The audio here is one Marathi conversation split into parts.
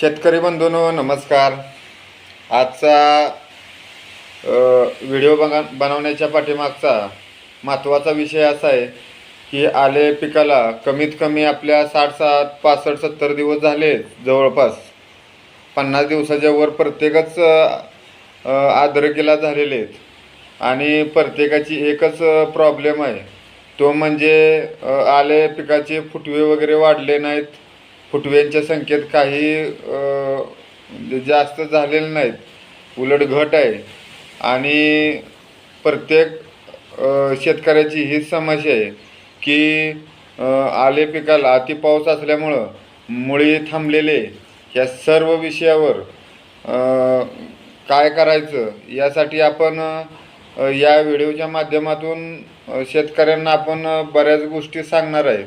शेतकरी बंधूंनो नमस्कार. आजचा व्हिडिओ बघा बनवण्याच्या पाठीमागचा महत्त्वाचा विषय असा आहे की आले पिकाला कमीत कमी आपल्या साठ सात पासष्ट सत्तर दिवस झाले जवळपास. पन्नास दिवसाच्या वर प्रत्येकच अ, झालेले आहेत. आणि प्रत्येकाची एकच प्रॉब्लेम आहे. तो म्हणजे आले पिकाचे फुटवे वगैरे वाढले नाहीत. फुटव्यांच्या संख्येत काही म्हणजे जास्त झालेले नाहीत. उलट घट आहे. आणि प्रत्येक शेतकऱ्याची हीच समस्या आहे की आले पिकाला अति पाऊस असल्यामुळं मुळी थांबलेले या सर्व विषयावर काय करायचं यासाठी आपण या व्हिडिओच्या माध्यमातून शेतकऱ्यांना आपण बऱ्याच गोष्टी सांगणार आहे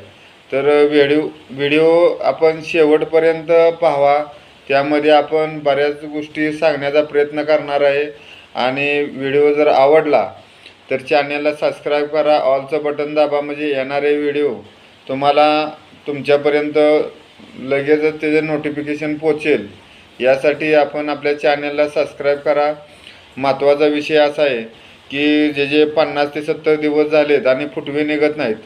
तर व्हिडिओ व्हिडिओ आपण शेवटपर्यंत पाहावा. त्यामध्ये आपण बऱ्याच गोष्टी सांगण्याचा प्रयत्न करणार आहे. आणि व्हिडिओ जर आवडला तर चॅनलला सबस्क्राईब करा. ऑलचं बटन दाबा म्हणजे येणारे व्हिडिओ तुम्हाला तुमच्यापर्यंत लगेचच त्याचे नोटिफिकेशन पोचेल. यासाठी आपण आपल्या चॅनलला सबस्क्राईब करा. महत्त्वाचा विषय असा आहे की जे जे पन्नास ते सत्तर दिवस झालेत आणि फुटवे निघत नाहीत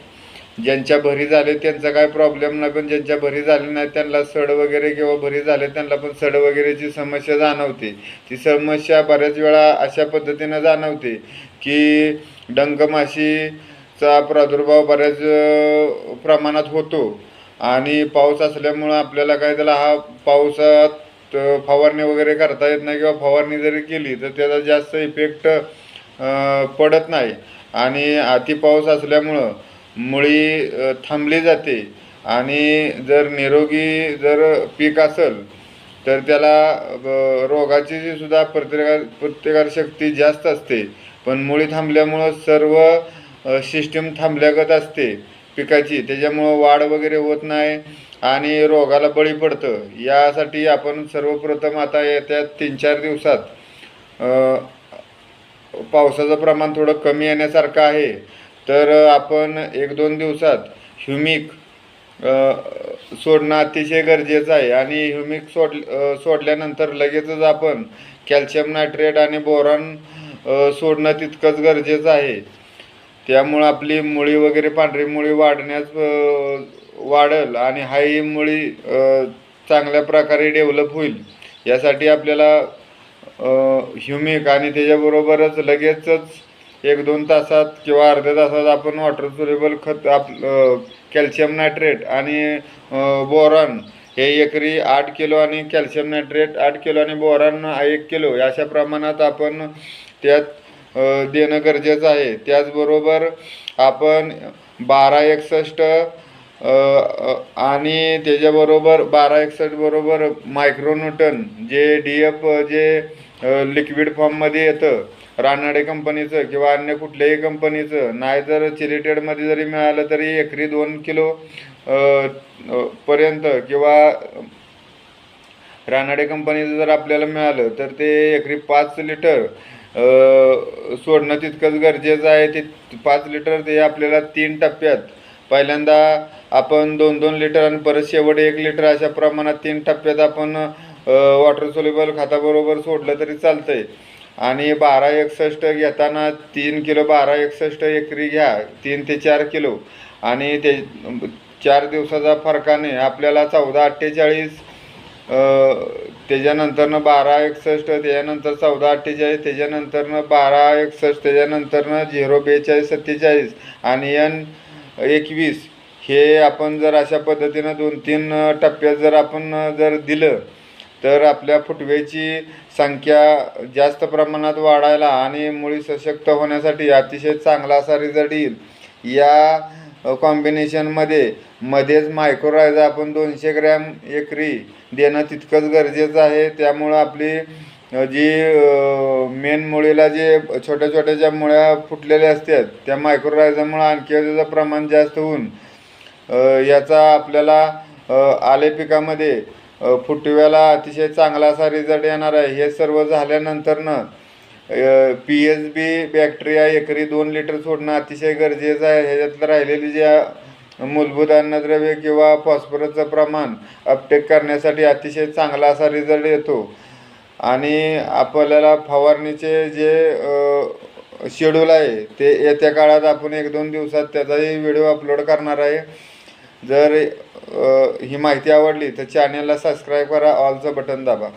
ज्यांच्या भरी झाले त्यांचा काय प्रॉब्लेम नाही पण ज्यांच्या भरी झाले नाही त्यांना सड वगैरे किंवा भरी झाले त्यांना पण सड वगैरेची समस्या जाणवते. ती समस्या बऱ्याच वेळा अशा पद्धतीनं जाणवते की डंक माशीचा प्रादुर्भाव बऱ्याच प्रमाणात होतो. आणि पाऊस असल्यामुळं आपल्याला काय त्याला हा पावसात फवारणी वगैरे करता येत नाही किंवा फवारणी जरी केली तर त्याचा जास्त इफेक्ट पडत नाही. आणि अति पाऊस असल्यामुळं मुळी थांबली जाते. आणि जर निरोगी जर पीक असेल तर त्याला रोगाची जी सुद्धा प्रतिकार प्रतिकारशक्ती जास्त असते. पण मुळी थांबल्यामुळं सर्व सिस्टीम थांबल्यागत असते पिकाची. त्याच्यामुळं वाढ वगैरे होत नाही आणि रोगाला बळी पडतं. यासाठी आपण सर्वप्रथम आता येत्या तीन चार दिवसात पावसाचं प्रमाण थोडं कमी येण्यासारखं आहे. तर आपण एक दोन दिवसात ह्युमिक सोडणं अतिशय गरजेचं आहे. आणि ह्युमिक सोड सोडल्यानंतर लगेचच आपण कॅल्शियम नायट्रेट आणि बोरॉन सोडणं तितकंच गरजेचं आहे. त्यामुळं आपली मुळी वगैरे पांढरी मुळी वाढण्यास वाढल वाढेल आणि हाही मुळी चांगल्या प्रकारे डेव्हलप होईल. यासाठी आपल्याला ह्युमिक आणि त्याच्याबरोबरच लगेचच एक दोन तासात किंवा अर्ध्या तासात आपण वॉटर सोल्युबल खत आप कॅल्शियम नायट्रेट आणि बोरॉन हे एकरी आठ किलो आणि कॅल्शियम नायट्रेट आठ किलो आणि बोरॉन एक किलो अशा प्रमाणात आपण त्यात देणं गरजेचं आहे. त्याचबरोबर आपण बारा एकसष्ट आणि त्याच्याबरोबर बारा एकसष्ट बरोबर मायक्रोन्यूटन जे डी एफ जे लिक्विड फॉर्ममध्ये येतं. रानडे कंपनीचं किंवा अन्य कुठल्याही कंपनीचं नाही जर चिलिटेडमध्ये जरी मिळालं तरी एकरी दोन किलो पर्यंत किंवा रानाडे कंपनीचं जर आपल्याला मिळालं तर ते एकरी पाच लिटर सोडणं तितकंच गरजेचं आहे. ते पाच लिटर ते आपल्याला तीन टप्प्यात. पहिल्यांदा आपण दोन दोन लिटर आणि परत शेवट एक लिटर अशा प्रमाणात तीन टप्प्यात आपण वॉटर सोल्युबल खताबरोबर सोडलं तरी चालतं आहे आणि बारा एकसष्ट घेताना तीन किलो बारा एकसष्ट एकरी घ्या तीन ते चार किलो. आणि ते चार दिवसाचा फरकाने आपल्याला चौदा अठ्ठेचाळीस त्याच्यानंतरनं बारा एकसष्ट त्याच्यानंतर चौदा अठ्ठेचाळीस त्याच्यानंतरनं बारा एकसष्ट त्याच्यानंतरनं झिरो बेचाळीस सत्तेचाळीस आणि एन एकवीस. हे आपण जर अशा पद्धतीनं दोन तीन टप्प्यात जर आपण जर दिलं तर आपल्या फुटवेची संख्या जास्त प्रमाणात वाढायला आणि मुळी सशक्त होण्यासाठी अतिशय चांगला असा रिझल्ट येईल. या कॉम्बिनेशनमध्ये मध्येच मायक्रोरायझा आपण दोनशे ग्रॅम एकरी देणं तितकंच गरजेचं आहे. त्यामुळं आपली जी मेन मुळीला जे छोट्या छोट्या ज्या मुळ्या फुटलेल्या असतात त्या मायक्रोरायझामुळं आणखी त्याचं प्रमाण जास्त होऊन याचा आपल्याला आले पिकामध्ये फुटव्याला अतिशय चांगला असा रिझल्ट येणार आहे. हे सर्व झाल्यानंतरनं पी एच बी बॅक्टेरिया एकरी दोन लिटर सोडणं अतिशय गरजेचं आहे. ह्याच्यातलं राहिलेली ज्या मूलभूत अन्नद्रव्य किंवा फॉस्फरसचं प्रमाण अपटेक करण्यासाठी अतिशय चांगला असा रिझल्ट येतो. आणि आपल्याला फवारणीचे जे शेड्यूल आहे ते येत्या काळात आपण एक दोन दिवसात त्याचाही व्हिडिओ अपलोड करणार आहे. जर ही माहिती आवडली तर चॅनलला सबस्क्राईब करा ऑलचं बटन दाबा.